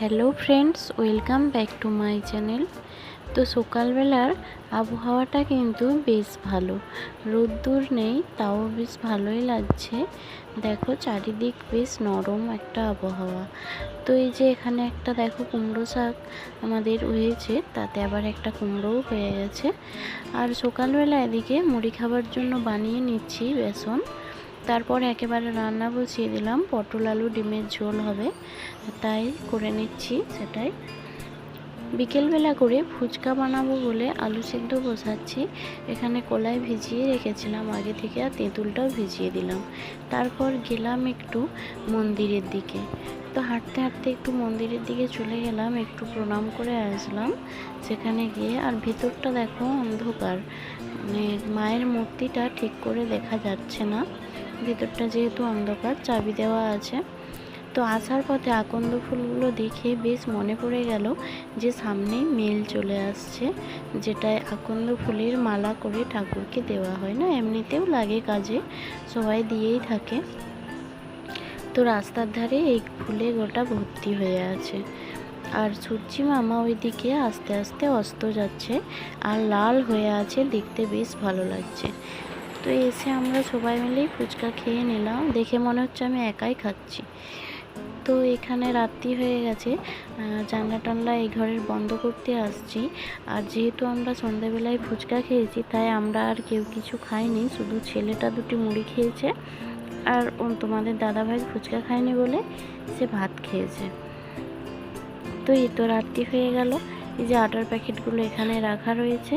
Hello friends, welcome back to my channel. তো সকালবেলার আবহাওয়াটা কিন্তু বেশ ভালো। রোদ্দুর নেই, তাও বেশ ভালোই লাগছে। দেখো চারিদিক বেশ নরম একটা আবহাওয়া। তো এই যে এখানে একটা দেখো কুমড়ো শাক আমাদের হয়েছে, তাতে আবার একটা কুমড়োও হয়ে গেছে। আর সকালবেলা এদিকে মুড়ি খাবার জন্য বানিয়ে নিচ্ছি বেসন। তারপর একেবারে রান্না বসিয়ে দিলাম। পটল আলু, ডিমের ঝোল হবে। তাই করে নিচ্ছি সেটাই। বিকেলবেলা করে ফুচকা বানাবো বলে আলু সেদ্ধ বসাচ্ছি। এখানে কলাই ভিজিয়ে রেখেছিলাম। আগে থেকে আর তেঁতুলটাও ভিজিয়ে দিলাম। তারপর গেলাম একটু মন্দিরের দিকে। তো হাঁটতে হাঁটতে একটু মন্দিরের দিকে চলে গেলাম। একটু প্রণাম করে আসলাম। সেখানে গিয়ে আর ভিতরটা দেখো অন্ধকার। মানে মায়ের মূর্তিটা ঠিক করে দেখা যাচ্ছে না। ভিতরটা যেহেতু অন্ধকার, চাবি দেওয়া আছে। তো আসার পথে আকন্দ ফুলগুলো দেখে বেশ মনে পড়ে গেল যে সামনেই মেল চলে আসছে, যেটায় আকন্দ ফুলের মালা করে ঠাকুরকে দেওয়া হয় না? এমনিতেও লাগে কাজে, সবাই দিয়েই থাকে। তো রাস্তার ধারে এই ফুলে গোটা ভর্তি হয়ে আছে। আর সূর্যি মামা ওইদিকে আস্তে আস্তে অস্ত যাচ্ছে, আর লাল হয়ে আছে, দেখতে বেশ ভালো লাগছে। তো এসে আমরা সবাই মিলেই ফুচকা খেয়ে নিলাম। দেখে মনে হচ্ছে আমি একাই খাচ্ছি। তো এখানে রাত্রি হয়ে গেছে। জানলা টানলা এই ঘরের বন্ধ করতে আসছি। আর যেহেতু আমরা সন্ধ্যাবেলায় ফুচকা খেয়েছি, তাই আমরা আর কেউ কিছু খাইনি। শুধু ছেলেটা দুটি মুড়ি খেয়েছে। আর তোমাদের দাদাভাই ফুচকা খায়নি বলে সে ভাত খেয়েছে। তো এই তো রাত্রি হয়ে গেল। এই যে আটার প্যাকেটগুলো এখানে রাখা রয়েছে,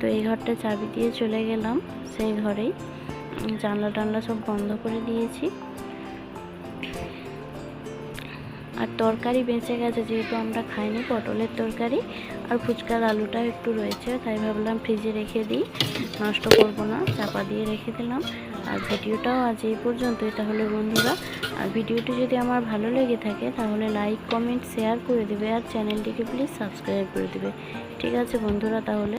তো এই ঘরটা চাবি দিয়ে চলে গেলাম, সেই ঘরেই। জানলা টানলা সব বন্ধ করে দিয়েছি। আর তরকারি বেঁচে গেছে, যেহেতু আমরা খাইনি, পটলের তরকারি আর ফুচকার আলুটা একটু রয়েছে, তাই ভাবলাম ফ্রিজে রেখে দিই। নষ্ট করব না, চাপা দিয়ে রেখে দিলাম। আর ভিডিওটাও আজ এই পর্যন্তই তাহলে বন্ধুরা। আর ভিডিওটি যদি আমার ভালো লেগে থাকে, তাহলে লাইক, কমেন্ট, শেয়ার করে দেবে আর চ্যানেলটিকে প্লিজ সাবস্ক্রাইব করে দেবে। ঠিক আছে বন্ধুরা তাহলে।